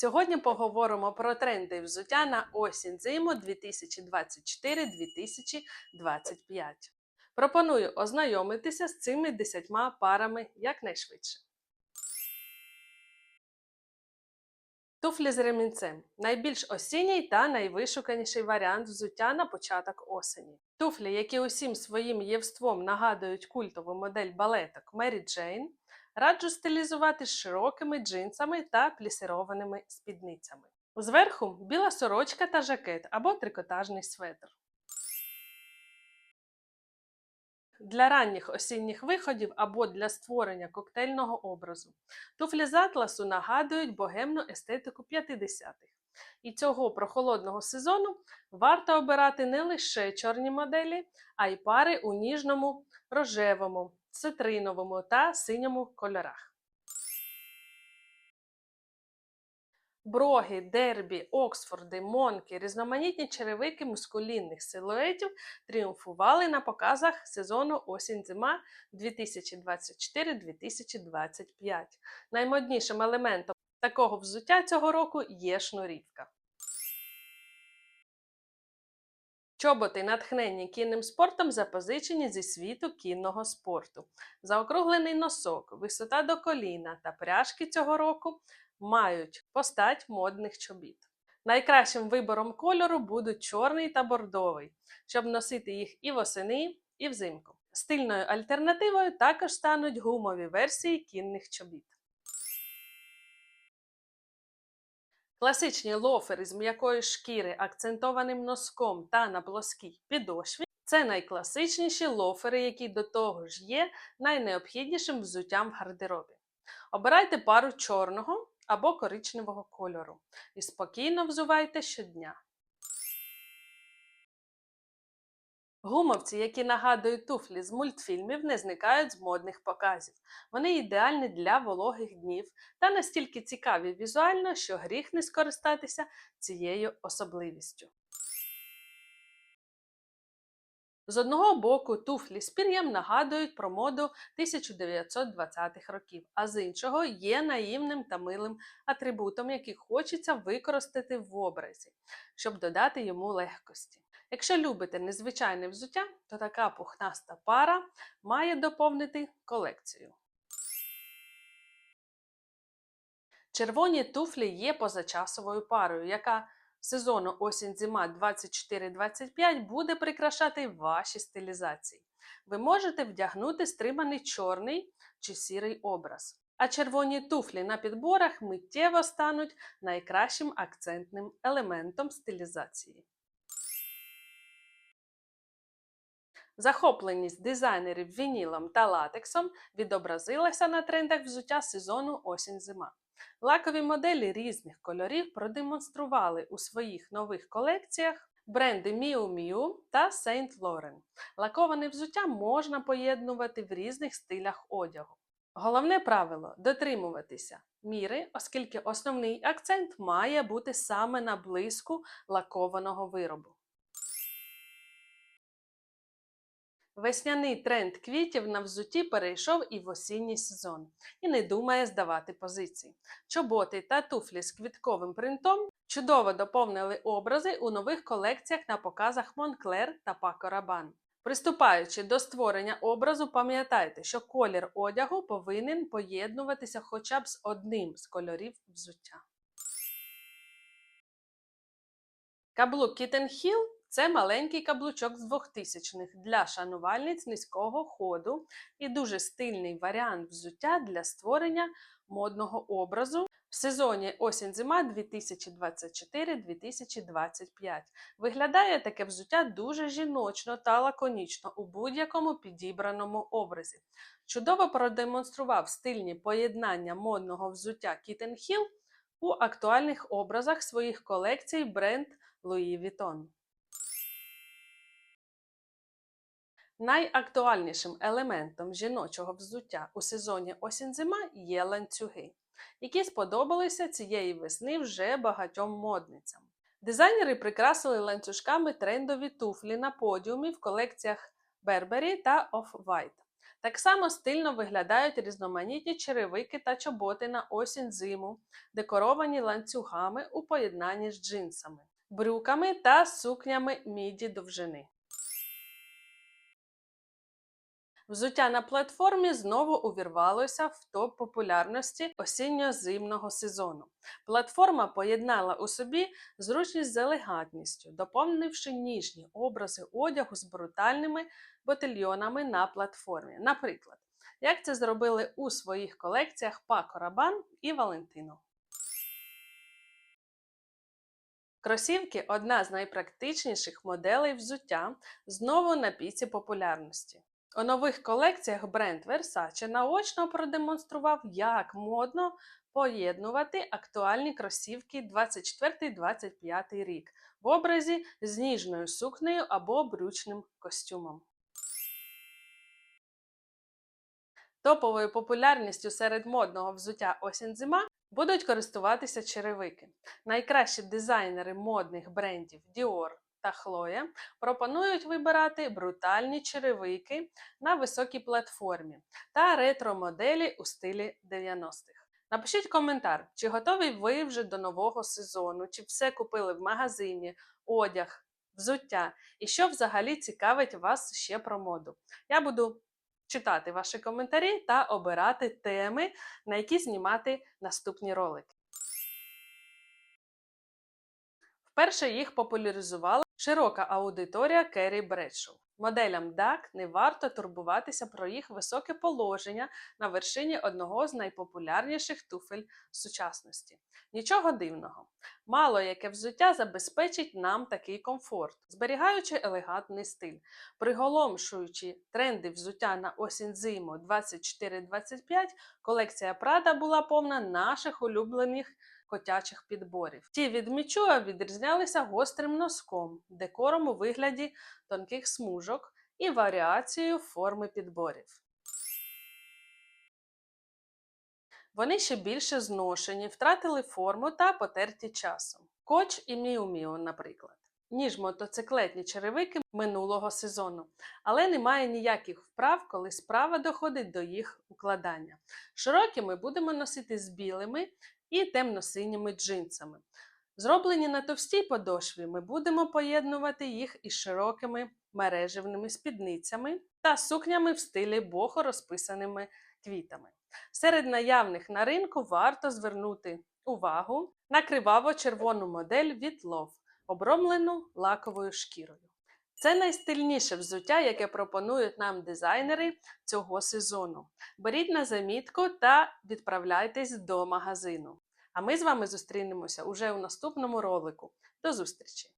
Сьогодні поговоримо про тренди взуття на осінь зиму 2024-2025. Пропоную ознайомитися з цими 10 парами якнайшвидше. Туфлі з ремінцем найбільш осінній та найвишуканіший варіант взуття на початок осені. Туфлі, які усім своїм євством нагадують культову модель балеток Мері Джейн, раджу стилізувати широкими джинсами та плісированими спідницями. Зверху біла сорочка та жакет або трикотажний светр. Для ранніх осінніх виходів або для створення коктейльного образу. Туфлі з атласу нагадують богемну естетику 50-х. І цього прохолодного сезону варто обирати не лише чорні моделі, а й пари у ніжному, рожевому, цитриновому та синьому кольорах. Броги, дербі, оксфорди, монки, різноманітні черевики мускулінних силуетів тріумфували на показах сезону осінь-зима 2024-2025. Наймоднішим елементом такого взуття цього року є шнурівка. Чоботи, натхненні кінним спортом, запозичені зі світу кінного спорту. Заокруглений носок, висота до коліна та пряжки цього року мають постать модних чобіт. Найкращим вибором кольору будуть чорний та бордовий, щоб носити їх і восени, і взимку. Стильною альтернативою також стануть гумові версії кінних чобіт. Класичні лофери з м'якої шкіри, акцентованим носком та на плоскій підошві це найкласичніші лофери, які до того ж є найнеобхіднішим взуттям в гардеробі. Обирайте пару чорного або коричневого кольору і спокійно взувайте щодня. Гумовці, які нагадують туфлі з мультфільмів, не зникають з модних показів. Вони ідеальні для вологих днів та настільки цікаві візуально, що гріх не скористатися цією особливістю. З одного боку, туфлі з пір'ям нагадують про моду 1920-х років, а з іншого є наївним та милим атрибутом, який хочеться використати в образі, щоб додати йому легкості. Якщо любите незвичайне взуття, то така пухнаста пара має доповнити колекцію. Червоні туфлі є позачасовою парою, яка сезону осінь-зима 24-25 буде прикрашати ваші стилізації. Ви можете вдягнути стриманий чорний чи сірий образ. А червоні туфлі на підборах миттєво стануть найкращим акцентним елементом стилізації. Захопленість дизайнерів вінілом та латексом відобразилася на трендах взуття сезону осінь-зима. Лакові моделі різних кольорів продемонстрували у своїх нових колекціях бренди Miu Miu та Saint Laurent. Лаковане взуття можна поєднувати в різних стилях одягу. Головне правило дотримуватися міри, оскільки основний акцент має бути саме на блиску лакованого виробу. Весняний тренд квітів на взутті перейшов і в осінній сезон і не думає здавати позицій. Чоботи та туфлі з квітковим принтом чудово доповнили образи у нових колекціях на показах Moncler та Paco Rabanne. Приступаючи до створення образу, пам'ятайте, що колір одягу повинен поєднуватися хоча б з одним з кольорів взуття. Каблук Kitten Hill це маленький каблучок з 2000-х для шанувальниць низького ходу і дуже стильний варіант взуття для створення модного образу в сезоні осінь-зима 2024-2025. Виглядає таке взуття дуже жіночно та лаконічно у будь-якому підібраному образі. Чудово продемонстрував стильні поєднання модного взуття Kitten Hill у актуальних образах своїх колекцій бренд Louis Vuitton. Найактуальнішим елементом жіночого взуття у сезоні осінь-зима є ланцюги, які сподобалися цієї весни вже багатьом модницям. Дизайнери прикрасили ланцюжками трендові туфлі на подіумі в колекціях Burberry та Off-White. Так само стильно виглядають різноманітні черевики та чоботи на осінь зиму, декоровані ланцюгами у поєднанні з джинсами, брюками та сукнями міді довжини. Взуття на платформі знову увірвалося в топ популярності осінньо-зимного сезону. Платформа поєднала у собі зручність з елегантністю, доповнивши ніжні образи одягу з брутальними ботильйонами на платформі. Наприклад, як це зробили у своїх колекціях Пако Рабан і Валентино. Кросівки одна з найпрактичніших моделей взуття, знову на піці популярності. У нових колекціях бренд Versace наочно продемонстрував, як модно поєднувати актуальні кросівки 24-25 рік в образі з ніжною сукнею або брючним костюмом. Топовою популярністю серед модного взуття осінь-зима будуть користуватися черевики. Найкращі дизайнери модних брендів Dior та Chloe пропонують вибирати брутальні черевики на високій платформі та ретро-моделі у стилі 90-х. Напишіть коментар, чи готові ви вже до нового сезону, чи все купили в магазині, одяг, взуття, і що взагалі цікавить вас ще про моду. Я буду читати ваші коментарі та обирати теми, на які знімати наступні ролики. Вперше їх популяризувала широка аудиторія Керрі Бредшоу. Моделям DAC не варто турбуватися про їх високе положення на вершині одного з найпопулярніших туфель сучасності. Нічого дивного. Мало яке взуття забезпечить нам такий комфорт, зберігаючи елегантний стиль, приголомшуючи тренди взуття на осінь-зиму 24-25, колекція Prada була повна наших улюблених котячих підборів. Ті від Мічуа відрізнялися гострим носком, декором у вигляді тонких смужок і варіацією форми підборів. Вони ще більше зношені, втратили форму та потерті часом. Коч і Міу-Міу, наприклад. Ніж мотоциклетні черевики минулого сезону, але немає ніяких вправ, коли справа доходить до їх укладання. Широкі ми будемо носити з білими і темно-синіми джинсами. Зроблені на товстій подошві, ми будемо поєднувати їх із широкими мережевними спідницями та сукнями в стилі бохо розписаними квітами. Серед наявних на ринку варто звернути увагу на криваво-червону модель від Love, обромлену лаковою шкірою. Це найстильніше взуття, яке пропонують нам дизайнери цього сезону. Беріть на замітку та відправляйтесь до магазину. А ми з вами зустрінемося уже у наступному ролику. До зустрічі!